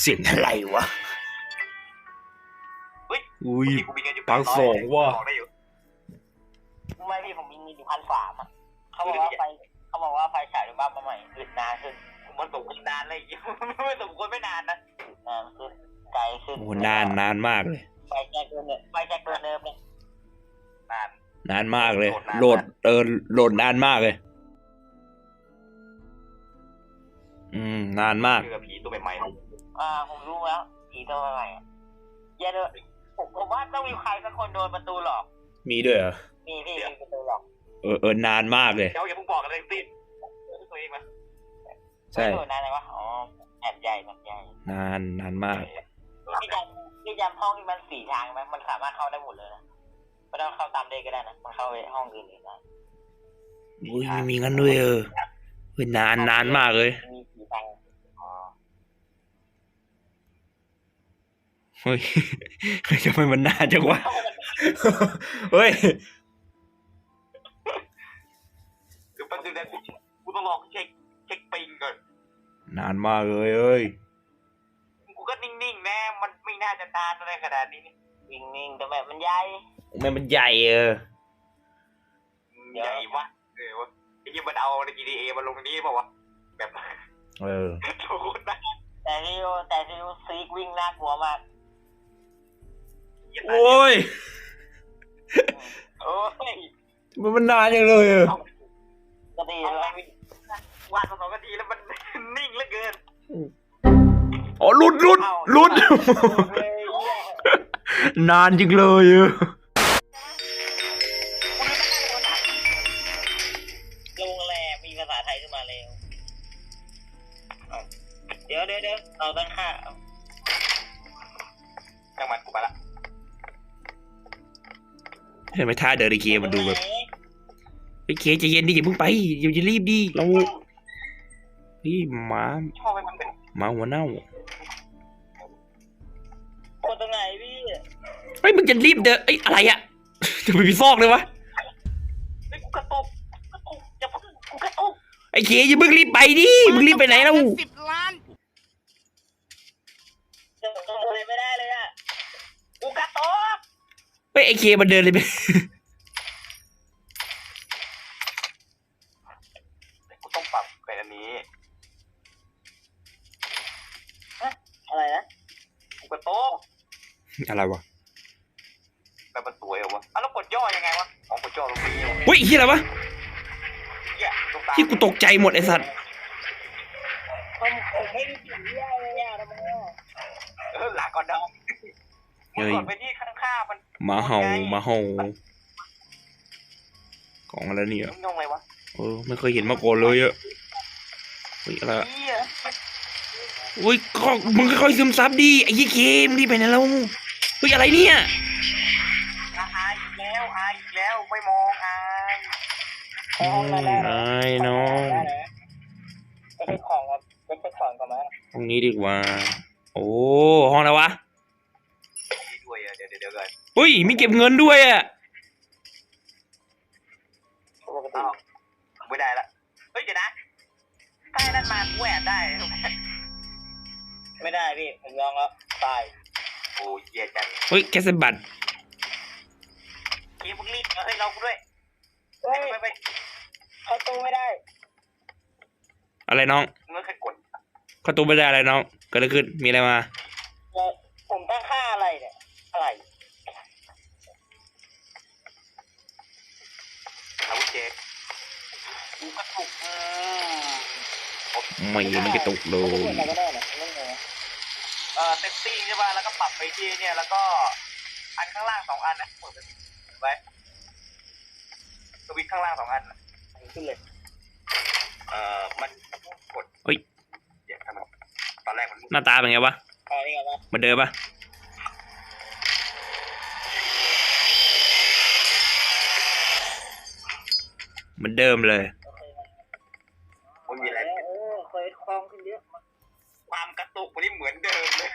เสียงอะไรวะเฮ้ยอุ้ยที่กูมีเงินอยู่ปังสองว่ะ บอกได้อยู่ไม่พี่ผมมีเงินอยู่พันสามอะเขาบอกว่าไฟเขาบอกว่าไฟฉายหรือบ้านมาใหม่อึดนานขึ้นมันสมควรนานเลยไม่สมควรไม่นานนะอึดนานขึ้นไกลขึ้นโอ้นานนานมากเลย ไฟแจ็คเกินเนี่ยไฟแจ็คเกินเดิมเลยนาน นานมากเลย โหโหลลดดนาน เออโหลดนานมากเลย อืม นานมาก เจอผีตัวใหม่อ่าผมรู้แล้ว ผีตัวใหม่อะเย็นเลยผมผมว่าต้องมีใครสักคนโดนประตูหลอก มีด้วยเหรอ มีพี่มีประตูหลอกเออเออนานมากเลยๆเดี๋ยวอย่าเพิ่งบอกกันเลยสิตัวเองมาใช่ไม่โดนนานเลยวะ อ๋อแอบใหญ่แอบใหญ่ นานนานมากพี่จำพี่จำห้องที่มันสี่ทางไหมมันสามารถเข้าได้หมดเลยนะไม่ต้องเข้าตามเลขก็ได้นะ มันเข้าไปห้องอื่นๆได้อุ้ยไม่มีงั้นด้วยเออเฮ้ยนานนานมากเลย มีสี่ทางอ๋อ เฮ้ยเฮ้ยทำไมมันนานจังวะเฮ้ยเดี๋ยวแป๊บนึงนะกูกูต้องลองเช็คเช็คปิงก่อน นานมากเลยเอ้ยกูก็นิ่งๆนะมันไม่น่าจะนานอะไรขนาดนี้นี่นิ่งๆแต่แบบมันใหญ่แม่มันใหญ่เออเดี๋ยวใหญ่วะเออวะไอ้ยี่มันเอาใน GTA มาลงนี้เปล่าวะแบบเออโอ้โหนะแต่ที่แต่ที่ซีกวิ่งน่ากลัวมาก โอ้ยโอ้ยมันมันนานจังเลยเออก็ดีแล้ววิ่งวาดมาสองนาทีแล้วมันนิ่งเหลือเกินอ๋อหลุดหลุดหลุดเลยนานจริงเลยเออโรงแรมมีภาษาไทยขึ้นมาแล้วเดี๋ยวเดี๋ยวเดี๋ยวเราตั้งค่าจังมันกูไปละ เห็นไหมท่าเดินไอเคมันดูแบบไอเคใจะเย็นดิอย่าเพิ่งไปอย่าจะรีบดิเราเฮ้ยหมาชอบให้มันเป็นหมาหัวเน่าคนตรงไหนพี่เฮ้ยมึงจะรีบเดินเอ้ยอะไรอะจะไปมีซอกเลยวะเฮ้ยกูกระตุกกระตุกอย่าเพิ่งกูกระตุกไอเคอย่าเพิ่งรีบไปดิมึงรีบไปไหนแล้วสิบล้านจะทำอะไรไม่ได้เลยอะกูกระโตกเฮ้ยไอเคมันเดินเลยไปกูต้องปรับเป็นอันนี้อะไรนะกูกระตุกอะไรวะแบบมันสวยเหรอวะอะแล้วกดย่อยังไงวะอ๋อกดย่อตรงนี้เฮ้ยที่อะไรวะเหี้ยตรงตาที่กูตกใจหมดไอสัตว์ผมผมไม่ได้ผิดเรื่องเลยอะทำไมอะเออหลักก่อนเดามึงกดไปที่ข้างๆมัน หมาเห่าหมาเห่าของอะไรเนี่ยมึงงงเลยวะเออไม่เคยเห็นมาก่อนเลยอะเฮ้ยอะไรอะเหี้ยอุ้ยก็มึงค่อยๆซึมซับดิไอ้ยี่เคมึงรีบไปไหนแล้วเฮ้ยอะไรเนี่ยอะอายอีกแล้วอายอีกแล้วไม่มองอายไอ้น้องไปเช็คของครับไปเช็คของก่อนไหมห้องนี้ดีกว่า โอ้ห้องอะไรวะนี่ด้วยอะเดี๋ยวเดี๋ยวเดี๋ยวก่อน อุ้ยมีเก็บเงินด้วยอะปกติอ้าวไม่ได้ละเฮ้ยเดี๋ยวนะถ้าให้นั่นมากูแอบได้ไม่ได้พี่ผมลองแล้วตายโอ้ยเหี้ยจังเฮ้ยแคสเซนบัตเกมมึงรีบเอาให้เรากูด้วยเฮ้ยไปไปเข้าตู้ไม่ได้อะไรน้องมึงก็แค่กดเข้าตู้ไม่ได้อะไรน้องเกิดอะไรขึ้นมีอะไรมาแล้วผมตั้งค่าอะไรเนี่ย อะไร อาวุธเจกูกระตุกอื มไม่มันกระตุกเลไม่ยเห็นอะไรก็ได้เนี่ยเอ่อเซตติ้งใช่ป่ะแล้วก็ปรับไปที่เนี่ยแล้วก็อันข้างล่างสองอันนะเปิดไว้สวิตช์ข้างล่างสองอันนะขึ้นเลยเอ่อมันกดเฮ้ยเดี๋ยวทำไมตอนแรกมันหน้าตาเป็นไงวะอ๋อนี่ไงวะเหมันเดิมปะเหมันเดิมเลย ความกระตุกวันนี้เหมือนเดิมเลย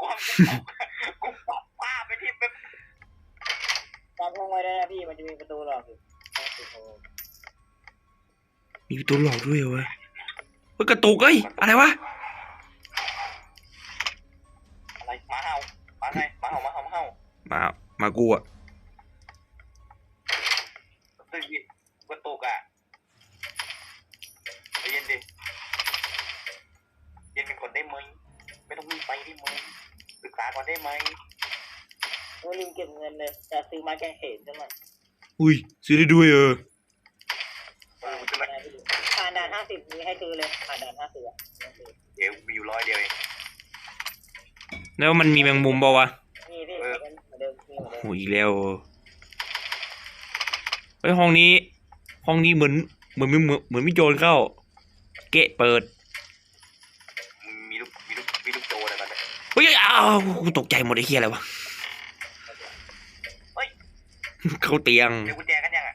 ความกระตุกกูปรับป้าไปที่เป็นการลงไว้ได้นะพี่มันจะมีประตูหลอกอยู่มีประตูหลอกด้วยเหรอวะเฮ้ยกระตุกเอ้ยอะไรวะอะไรมาเห่ามาไงมาเห่ามาเห่ามาเห่ามา มากูอะาก่อนได้ไหมโอ้ลืมเก็บเงินเลยจะซื้อไม้แกงเขนจังหน่อยอุ้ยซื้อได้ด้วยเออเออจะมาผ่านด่านห้าสิบมีให้ซื้อเลยผ่านด่านห้าสิบอะเดี๋ยวมีอยู่ร้อยเดียวเอง แล้วมันมีแมงมุมเปล่าวะมีพี่เหมือนเดิมมีเหมือนเดิมโอ้ยอีกแล้วเฮ้ยห้องนี้ ห้องนี้เหมือนเหมือนมีเหมือนเหมือนมีโจรเข้า เกะเปิด มีลูกมีลูกมีลูกโจอะไรกัน เนี่ยเฮ้ยอ้าวกูตกใจหมดไอ้เหี้ยอะไรวะเข้าเตียง เดี๋ยวกุญแจกันยังอะ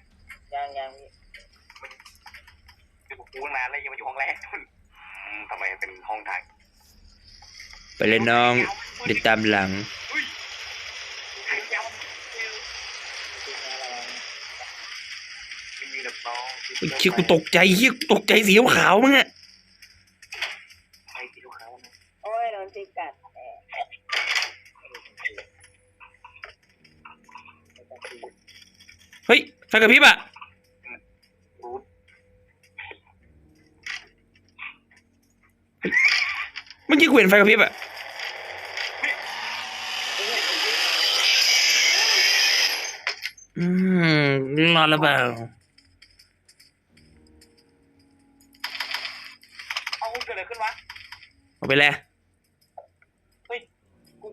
ยังยังมีอยู่กับกูตั้งนานแล้วยังมาอยู่ห้องแรกนู่นอืมทำไมเป็นห้องทางไปเลยน้องเดี๋ยวตามหลังอุ้ยทางยาวซื้อมาอะไรไม่มีแบบน้องเฮ้ยเชี่ยกูตกใจเฮียกูตกใจสีขาวๆมั้งอะใช่ที่ลูกค้านะโอ้ยโดนจิกกัดแหม เฮ้ยไฟกระพริบอะรูทเมื่อกี้กูเห็นไฟกระพริบอะอืมรอดแล้วเปล่าเอาเกิดอะไรขึ้นวะเอาไปแล้วเฮ้ยกู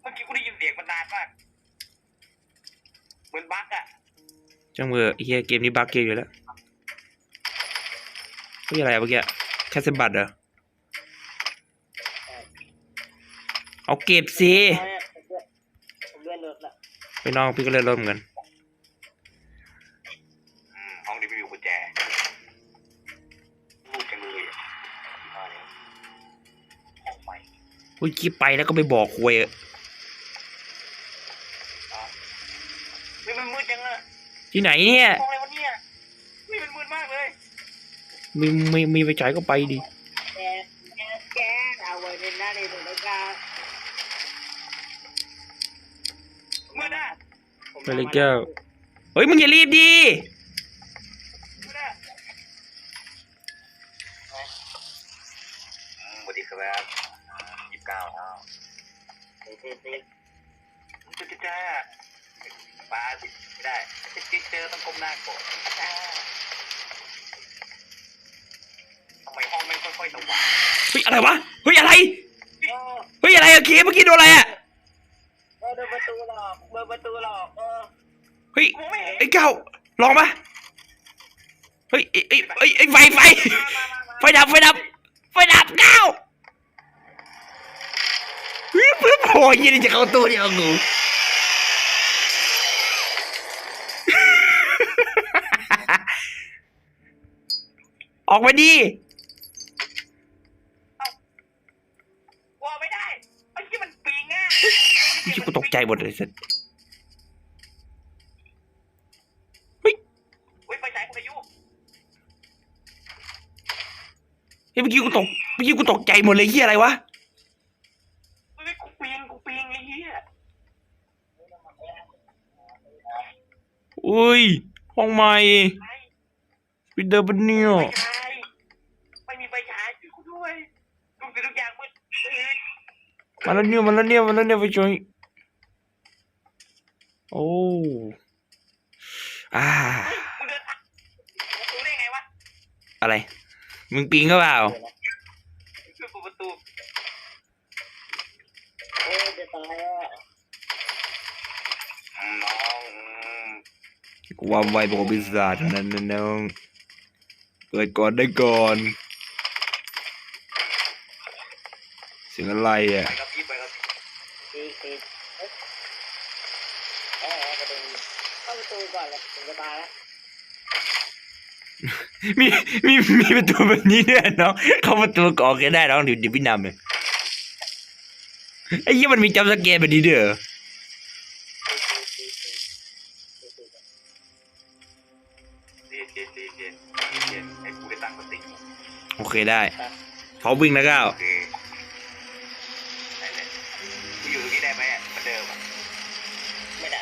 เมื่อกี้กูได้ยินเสียงมันนานมากเหมือนบั๊กอะ จังเบอร์ไอ้เฮียเกมนี้บั๊กเกมอยู่แล้วเฮ้ยอะไรอะเมื่อกี้แค่สะบัดเหรอ เอาเก็บสิผมเลื่อนรถละไปน้องพี่ก็เล่นร่วมกันอืมห้องนี้ไม่มีกุญแจรูดจังเลยอะมาเลยห้องใหม่เฮ้ยคิดไปแล้วก็ไปบอกควยอะ เฮ้ยมันมืดจังอะ ที่ไหนเนี่ยห้องอะไรวะเนี่ยเฮ้ยมันมืดมากเลยมีมีมีไฟฉายก็ไปดิแกแกแกเอาไว้ในหน้าในหนึ่งแล้วก็มืดอะไปเลยแก้ว เฮ้ยมึงอย่ารีบดิมืดอะอืมสวัสดีครับยี่สิบเก้าอ้าวเฮ้ยเฮ้ยเฮ้ยจ้าจ้าจ้า ฟ้าสิไม่ได้จะเจอต้องก้มหน้าก่อนจ้าทำไมห้องไม่ค่อยๆสว่างเฮ้ยอะไรวะเฮ้ยอะไรโอ้เฮ้ยอะไรอะเคเมื่อกี้โดนอะไรอะเออโดนประตูหลอกโดนประตูหลอกเออเฮ้ยกูไม่เห็นไอ้เก้าลองปะเฮ้ยไอ้ไอ้ไอ้ไอ้ไฟไฟไฟดับไฟดับไฟดับเก้าเฮ้ยเพื่อพอยี่นี่จะเข้าตัวเดียวกู ออกมาดิว่าไม่ได้ไอ้ที่มันปิงอะที่กูตกใจหมดเลยสัสเฮ้ยไฟฉายคุณอายุเฮ้ยเมื่อกี้กูตกเมื่อกี้กูตกใจหมดเลยเฮียอะไรวะเฮ้ยกูปิงกูปิงไอ้เหี้ยอุ้ยห้องใหม่ไอ้วิดเดอร์บันเนีย ไฟฉายไม่มีไฟฉายช่วยกูด้วยทุกสิ่งทุกอย่างมืดเอ้ย มาแล้วเนี่ยมาแล้วเนี่ยมาแล้วเนี่ยไปช่วยโอ้อาอะไร มึงปิงก็เปล่าช่วยเปิดประตูโอ้ยจะตายอะน้องความไวบอกบิศาจนั้นน้องเปิดก่อนได้ก่อนเสียงอะไรอะ ตีตีเอ้ยเออประตูเข้าประตูก่อนเลยถึงจะตายแล้วมีมีมีประตูแบบนี้ด้วยน้องเข้าประตูก่อนก็ได้น้องเดี๋ยวเดี๋ยวพี่นำเลยไอ้ยี่มันมีจัมป์สแกร์แบบนี้ด้วยเหรอเย็นเย็นเย็นเย็นเย็นให้กูได้ตั้งสติโอเคได้พร้อมวิ่งนะก้าวโอเค ไหมเหมือนเดิมไม่ได้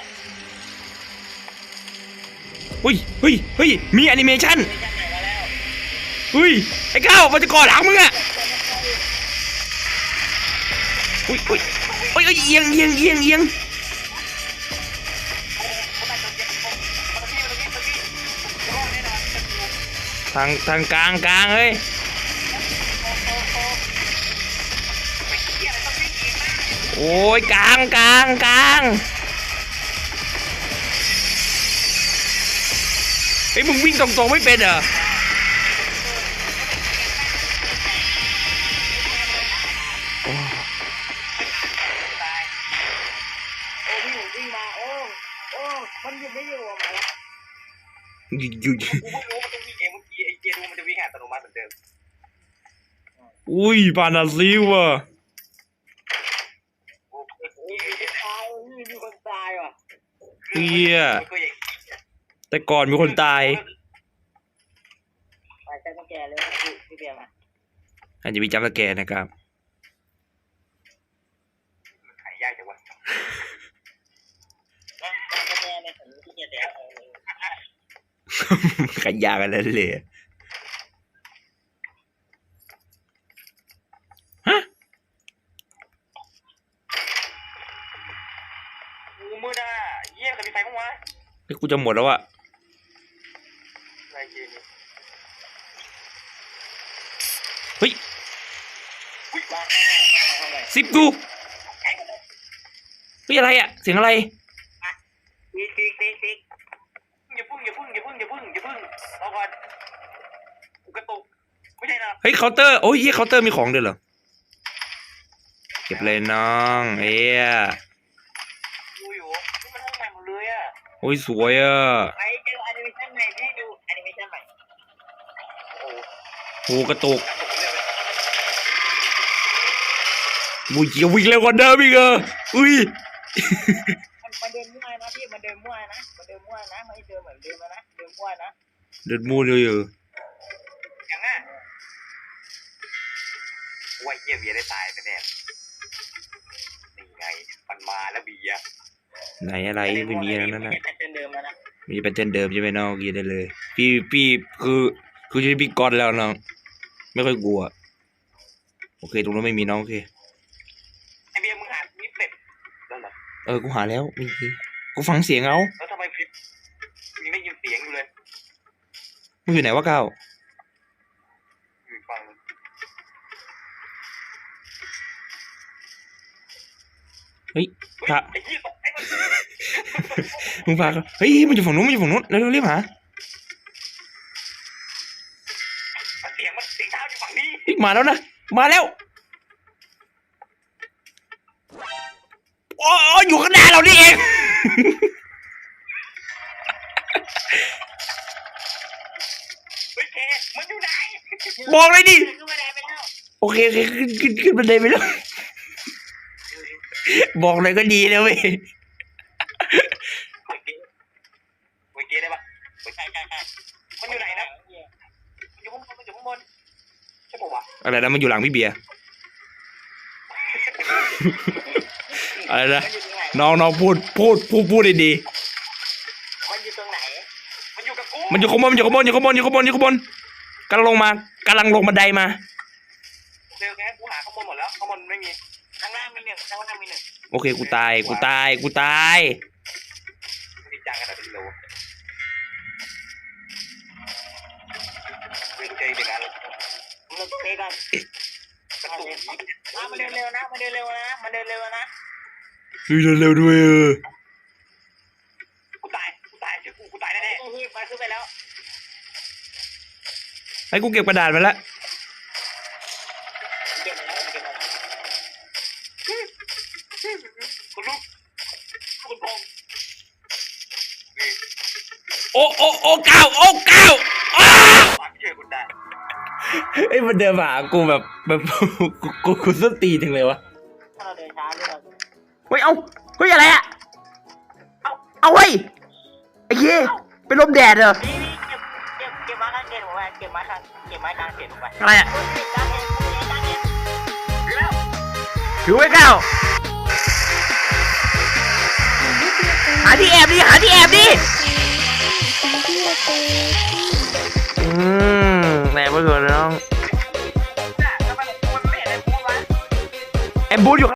เฮ้ยเฮ้ยเฮ้ยมีแอนิเมชันเฮ้ยไอ้ก้าวมันจะกอดหลังมึงอะอุ้ยอุ้ยอุ้ยเอียงเอียงเอียงเอียงทางทางกลางกลางเฮ้ย โอ้ยกลางกลางกลางเฮ้มึงวิ่งตรงๆไม่เป็นเหรอตายโอ้พี่หมูวิ่งมาโอ้โอ้มันยุดไม่อยู่อะมาแล้วหยุดหยุดกูเพิ่งรู้มันต้องวิ่งเองเมื่อกี้ไอเกียร์ดูมันจะวิ่งอัตโนมัติเหมือนเดิมอุ้ยปานาซิวอะ กูเพิ่ง โอ้ยตายพี่มีคนตายว่ะ เฮียก็ยังแต่ก่อนมีคนตาย ไปใช้กุญแจเลยพี่พี่เบียร์มาอาจจะมีจัมป์สแกร์นะครับ หายยากจังวะนะกุญแจในผมที่เกียร์แล้วขยากันแล้วเลยฮะ กูมืดอะเยี่ยมกับมีไฟบ้าง วะเฮ้ยกูจะหมดแล้วอะอะไรเกียร์นี่เฮ้ยมาเข้ามาเข้ามาซิปกูเฮ้ยอะไรอะเสียงอะไรฟิกฟิกฟิกฟิกอย่าพึ่งอย่าพึ่งอย่าพึ่งอย่าพึ่งอย่าพึ่งรอก่อนกูกระตุกไม่ใช่นะเฮ้ยเคาน์เตอร์โอ้ยเหี้ยเคาน์เตอร์มีของด้วยเหรอเก็บเลยน้องเอ้ย ดูอยู่นี่มันห้องใหม่หมดเลยอะ โอ้ยสวยอะไปเจอแอนิเมชันใหม่พี่ดูแอนิเมชันใหม่โอ้โหโอ้กระตุกกระตุกเลยบุยเกียววิ่งเร็วกว่าเดิมอีกเอออุ้ยมันมันเดินมั่วนะพี่มันเดินมั่วนะมันเดินมั่วนะไม่เดินเหมือนเดิมนะเดินมั่วนะเดินมูนเลยอยู่อย่างน่ะว่าเยี่ยเบียร์ได้ตายไปแน่นี่ไงมันมาแล้วเบียร์ ไหนอะไรไม่มีอะไรนั่นนะนะแต่เดิมแล้วนะมีเป็นเช่นเดิมใช่ไหมน้องกินได้เลย พี่พี่คือคือจะพี่กอดแล้วน้องไม่ค่อยกลัว โอเคตรงนู้นไม่มีน้องโอเคไอเบียร์มึงหามีเป็ดแล้วเหรอเออกูหาแล้วมีกูฟังเสียงเอาแล้วทำไมพิบมีไม่ยินเสียงอยู่เลยมึงอยู่ไหนวะก้าวอยู่อีกฝั่งหนึงเฮ้ยพระไอ้ยี่ตกไอ้ มันมึงพาเขาเฮ้ยมันอยู่ฝั่งนู้นมันอยู่ฝั่งนู้นเร็วๆรีบหามันเสียงมันเสียงเท้าอยู่ฝั่งนี้เฮ้ยมาแล้วนะมาแล้วโอ้ยอยู่ข้างหน้าเรานี่เองเฮ้ยเคมันอยู่ไหนบอกเลยดิขึ้นมาได้ไปแล้วโอเคโอเคขึ้นขึ้นขึ้นบันไดไปแล้วบอกเลยก็ดีแล้วเว้ย เฮ้ยเกเฮ้ยเกได้ปะ ใช่ใช่ใช่ มันอยู่ไหนนะมันอยู่ข้างบนมันอยู่ข้างบนใช่ปะวะ อะไรนะมันอยู่หลังพี่เบียร์ อะไรนะมันอยู่ตรงไหนน้องน้องพูดพูดพูดพูดดีมันอยู่ตรงไหน มันอยู่กับกูๆมันอยู่ข้างบนมันอยู่ข้างบนอยู่ข้างบนอยู่ข้างบนอยู่ข้างบนกำลังลงมากำลังลงบันไดมา เร็วแค่กูหาข้างบนหมดแล้วข้างบนไม่มีข้างล่างมีหนึ่งข้างล่างมีหนึ่งโอเคกูตายกูตายกูตายจริงจังขนาดนี้เลยวะเฮ้ยเจออีกแล้วมันลง เตะกันมันเดินเร็วนะมันเดินเร็วนะมันเดินเร็วนะเฮ้ยเร็วด้วยเออกูตายกูตายเจอกูกูตายแน่โอ้ยไปขึ้นไปแล้วให้กูเก็บกระดาษมาแล้วเก็บมาแล้วเก็บมาแล้วคุณลูกคุณพงโอ้โอ้โอ้ก้าวโอ้ก้าวอ้าฝากเชื่อคุณได้ เอ้มันเดินมาหากูแบบแบบกูกูกูส้นตีนถึงเลยวะถ้าเราเดินช้าด้วยเราเฮ้ยเอาเฮ้ยอะไรอะเอาเอาเฮ้ยไอ้เหี้ยเป็นลมแดดเหรอนี่นี่เก็บเก็บเก็บไม้ข้างเกงผมไปเก็บไม้ข้างเก็บไม้ข้างเกณฑ์ผมไปอะไรอะข้างเกณฑ์ข้างเกณฑ์แล้วถือไว้ก้าวหาที่แอบดิหาที่แอบดิอืม แหนไปก่อนน้องน่ะแล้วมันมันไม่เห็นไอ้บูธวะแอมบูธอยู่